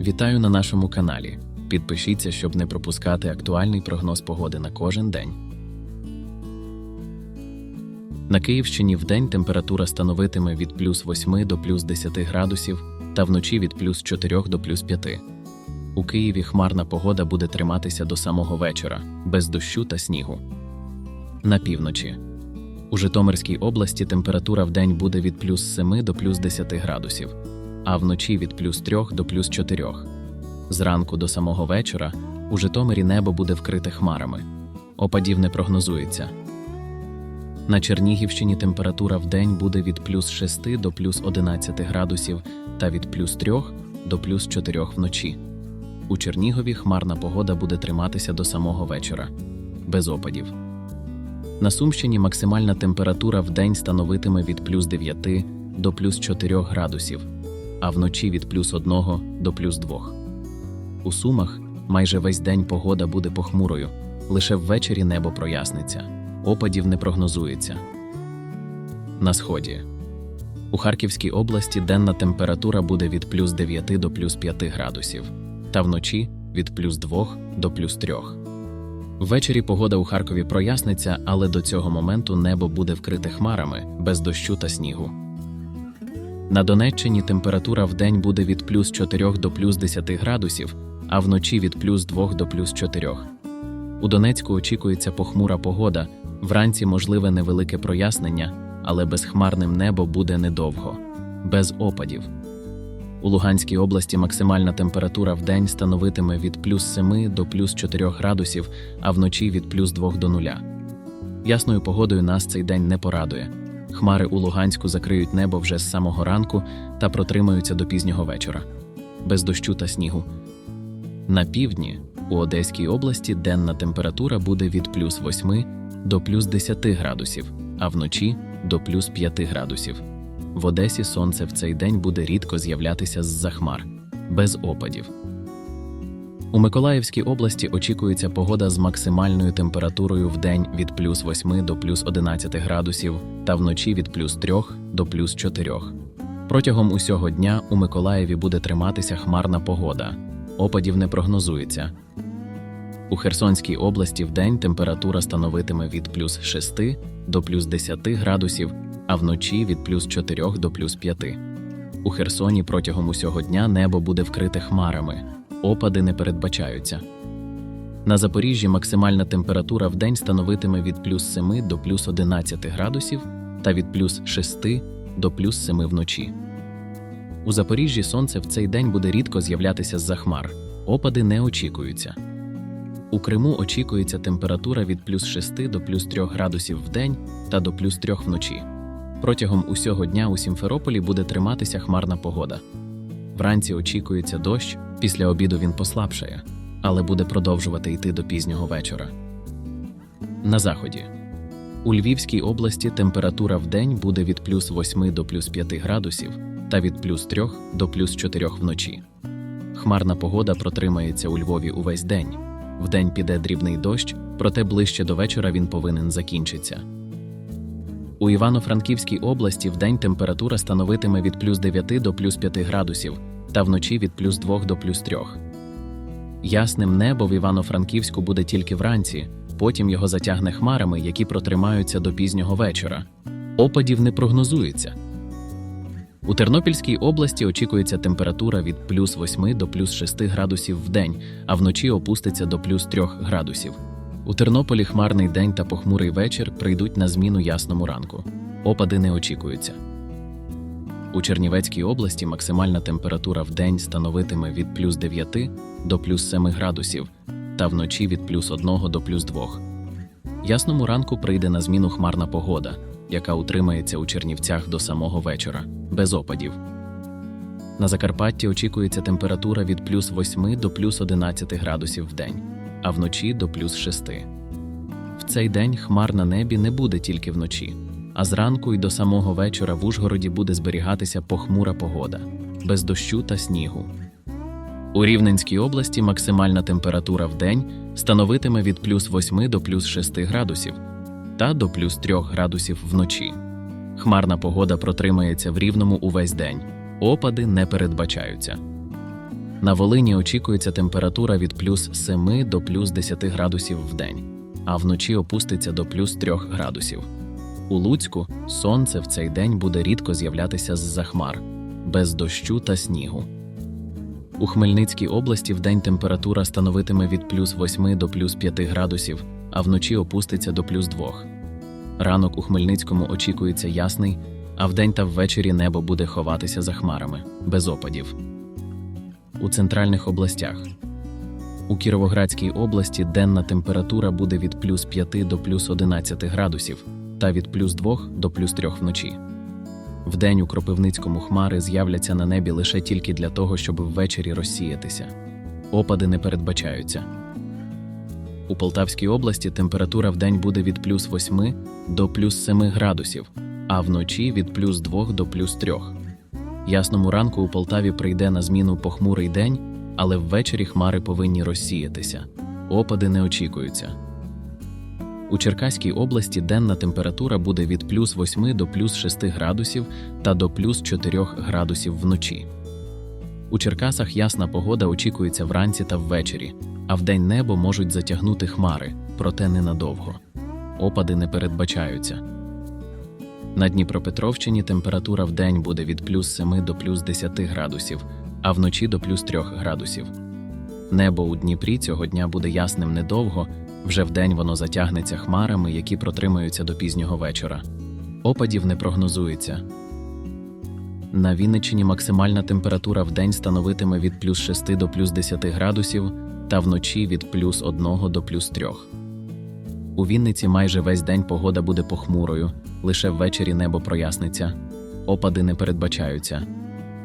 Вітаю на нашому каналі. Підпишіться, щоб не пропускати актуальний прогноз погоди на кожен день. На Київщині вдень температура становитиме від плюс 8 до плюс 10 градусів та вночі від плюс 4 до плюс 5. У Києві хмарна погода буде триматися до самого вечора, без дощу та снігу. На півночі. У Житомирській області температура вдень буде від плюс 7 до плюс 10 градусів, а вночі від плюс 3 до плюс 4. Зранку до самого вечора у Житомирі небо буде вкрите хмарами. Опадів не прогнозується. На Чернігівщині температура вдень буде від плюс 6 до плюс 11 градусів та від плюс 3 до плюс 4 вночі. У Чернігові хмарна погода буде триматися до самого вечора, без опадів. На Сумщині максимальна температура в день становитиме від плюс 9 до плюс 4 градусів, а вночі від плюс 1 до плюс 2. У Сумах майже весь день погода буде похмурою, лише ввечері небо проясниться, опадів не прогнозується. На сході. У Харківській області денна температура буде від плюс 9 до плюс 5 градусів, та вночі від плюс 2 до плюс 3. Ввечері погода у Харкові проясниться, але до цього моменту небо буде вкрите хмарами без дощу та снігу. На Донеччині температура в день буде від плюс 4 до плюс 10 градусів, а вночі від плюс 2 до плюс 4. У Донецьку очікується похмура погода, вранці можливе невелике прояснення, але безхмарним небо буде недовго, без опадів. У Луганській області максимальна температура в день становитиме від плюс 7 до плюс 4 градусів, а вночі від плюс 2 до 0. Ясною погодою нас цей день не порадує. Хмари у Луганську закриють небо вже з самого ранку та протримаються до пізнього вечора, без дощу та снігу. На півдні у Одеській області денна температура буде від плюс 8 до плюс 10 градусів, а вночі до плюс 5 градусів. В Одесі сонце в цей день буде рідко з'являтися з-за хмар, без опадів. У Миколаївській області очікується погода з максимальною температурою в день від плюс 8 до плюс 11 градусів та вночі від плюс 3 до плюс 4. Протягом усього дня у Миколаєві буде триматися хмарна погода. Опадів не прогнозується. У Херсонській області в день температура становитиме від плюс 6 до плюс 10 градусів, а вночі від плюс 4 до плюс 5. У Херсоні протягом усього дня небо буде вкрите хмарами, опади не передбачаються. На Запоріжжі максимальна температура в день становитиме від плюс 7 до плюс 11 градусів та від плюс 6 до плюс 7 вночі. У Запоріжжі сонце в цей день буде рідко з'являтися з-за хмар, опади не очікуються. У Криму очікується температура від плюс 6 до плюс 3 градусів в день та до плюс 3 вночі. Протягом усього дня у Сімферополі буде триматися хмарна погода. Вранці очікується дощ, після обіду він послабшає, але буде продовжувати йти до пізнього вечора. На заході. У Львівській області температура в день буде від плюс 8 до плюс 5 градусів та від плюс 3 до плюс 4 вночі. Хмарна погода протримається у Львові увесь день. Вдень піде дрібний дощ, проте ближче до вечора він повинен закінчитися. У Івано-Франківській області вдень температура становитиме від плюс 9 до плюс 5 градусів, та вночі від плюс 2 до плюс 3. Ясним небо в Івано-Франківську буде тільки вранці, потім його затягне хмарами, які протримаються до пізнього вечора. Опадів не прогнозується. У Тернопільській області очікується температура від плюс 8 до плюс 6 градусів в день, а вночі опуститься до плюс 3 градусів. У Тернополі хмарний день та похмурий вечір прийдуть на зміну ясному ранку. Опади не очікуються. У Чернівецькій області максимальна температура в день становитиме від плюс 9 до плюс 7 градусів, та вночі від плюс 1 до плюс 2. Ясному ранку прийде на зміну хмарна погода, яка утримається у Чернівцях до самого вечора, без опадів. На Закарпатті очікується температура від плюс 8 до плюс 11 градусів в день, а вночі до плюс 6. В цей день хмар на небі не буде тільки вночі, а зранку й до самого вечора в Ужгороді буде зберігатися похмура погода, без дощу та снігу. У Рівненській області максимальна температура в день становитиме від плюс 8 до плюс 6 градусів та до плюс 3 градусів вночі. Хмарна погода протримається в рівному увесь день, опади не передбачаються. На Волині очікується температура від плюс 7 до плюс 10 градусів в день, а вночі опуститься до плюс 3 градусів. У Луцьку сонце в цей день буде рідко з'являтися з-за хмар, без дощу та снігу. У Хмельницькій області вдень температура становитиме від плюс 8 до плюс 5 градусів, а вночі опуститься до плюс 2. Ранок у Хмельницькому очікується ясний, а вдень та ввечері небо буде ховатися за хмарами, без опадів. У центральних областях. У Кіровоградській області денна температура буде від плюс 5 до плюс 11 градусів та від плюс 2 до плюс 3 вночі. Вдень у Кропивницькому хмари з'являться на небі лише тільки для того, щоб ввечері розсіятися. Опади не передбачаються. У Полтавській області температура вдень буде від плюс 8 до плюс 7 градусів, а вночі від плюс 2 до плюс 3. Ясному ранку у Полтаві прийде на зміну похмурий день, але ввечері хмари повинні розсіятися. Опади не очікуються. У Черкаській області денна температура буде від плюс 8 до плюс 6 градусів та до плюс 4 градусів вночі. У Черкасах ясна погода очікується вранці та ввечері, а вдень небо можуть затягнути хмари, проте ненадовго. Опади не передбачаються. На Дніпропетровщині температура вдень буде від плюс 7 до плюс 10 градусів, а вночі до плюс 3 градусів. Небо у Дніпрі цього дня буде ясним недовго, вже вдень воно затягнеться хмарами, які протримаються до пізнього вечора. Опадів не прогнозується. На Вінниччині максимальна температура вдень становитиме від плюс 6 до плюс 10 градусів та вночі від плюс 1 до плюс 3. У Вінниці майже весь день погода буде похмурою, лише ввечері небо проясниться. Опади не передбачаються.